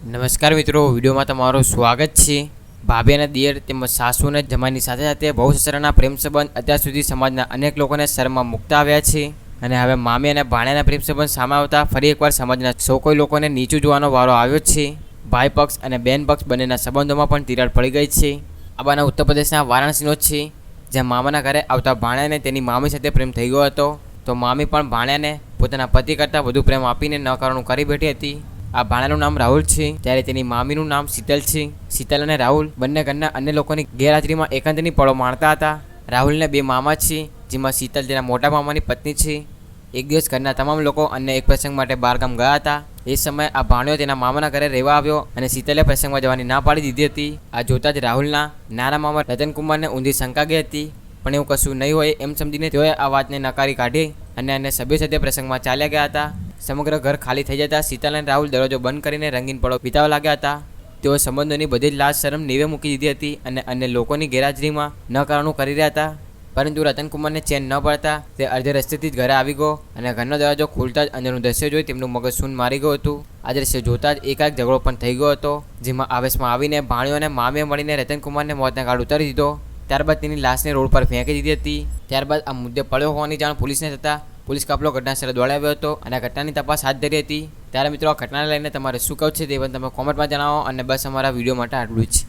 નમસ્કાર મિત્રો, વિડીયોમાં તમારું સ્વાગત છે. ભાભી અને દિયર તેમજ સાસુને જમાની સાથે સાથે બહુ સસરાના પ્રેમ સંબંધ અત્યાર સુધી સમાજના અનેક લોકોને શરમાં મુકતા આવ્યા છે. અને હવે મામી અને ભાણિયાના પ્રેમ સંબંધ સામે આવતા ફરી એકવાર સમાજના સૌ કોઈ લોકોને નીચું જોવાનો વારો આવ્યો છે. ભાઈ પક્ષ અને બેન પક્ષ બંનેના સંબંધોમાં પણ તિરાડ પડી ગઈ છે. આ બાના ઉત્તર પ્રદેશના વારાણસીનો છે. જ્યાં મામાના ઘરે આવતા ભાણેને તેની મામી સાથે પ્રેમ થઈ ગયો હતો. તો મામી પણ ભાણ્યાને પોતાના પતિ કરતાં વધુ પ્રેમ આપીને ન કરવાનું કરી બેઠી હતી. આ ભાણાનું નામ રાહુલ છે, ત્યારે તેની મામીનું નામ શીતલ છે. શીતલ અને રાહુલ બંને ઘરના અન્ય લોકોની ગેરહાજરીમાં એકાંતની પળો માણતા હતા. રાહુલને બે મામા છે, જેમાં શીતલ તેના મોટા મામાની પત્ની છે. એક દિવસ ઘરના તમામ લોકો અન્ય એક પ્રસંગ માટે બહારગામ ગયા હતા. એ સમયે આ ભાણ્યો તેના મામાના ઘરે રહેવા આવ્યો અને શીતલે પ્રસંગમાં જવાની ના પાડી દીધી હતી. આ જોતાં જ રાહુલના નાના મામા રતનકુમારને ઊંધી શંકા ગઈ હતી. પણ એવું કશું નહીં હોય એમ સમજીને તેઓએ આ વાતને નકારી કાઢી અને અન્ય સભ્યો સાથે પ્રસંગમાં ચાલ્યા ગયા હતા. સમગ્ર ઘર ખાલી થઈ જતા શીતલ અને રાહુલ દરવાજો બંધ કરીને રંગીન પળો વિતાવા લાગ્યા હતા. તેઓ સંબંધોની બધી જ લાશ શરમ નીવે મૂકી દીધી હતી અને અન્ય લોકોની ગેરહાજરીમાં ન કરવાનું કરી રહ્યા હતા. પરંતુ રતનકુમારને ચેન ન પડતા તે અડધે રસ્તેથી જ ઘરે આવી ગયો અને ઘરનો દરવાજો ખોલતા જ અંદરનું દ્રશ્ય જોઈ તેમનું મગજ શૂન મારી ગયું હતું. આ દ્રશ્ય જોતા જ એકાએક ઝઘડો પણ થઈ ગયો હતો, જેમાં આવેશમાં આવીને ભાણીઓ અને મામીએ મળીને રતનકુમારને મોતના ગાળ ઉતારી દીધો. ત્યારબાદ તેની લાશને રોડ પર ફેંકી દીધી હતી. ત્યારબાદ આ મુદ્દે પડ્યો હોવાની જાણ પોલીસને થતાં પોલીસ કાફલો ઘટનાસ્થળે દોડાવ્યો હતો અને આ ઘટનાની તપાસ હાથ ધરી હતી. ત્યારે મિત્રો, આ ઘટનાને લઈને તમારે શું કહું છે તે પણ તમે કોમેન્ટમાં જણાવો અને બસ અમારા વીડિયો માટે આટલું જ.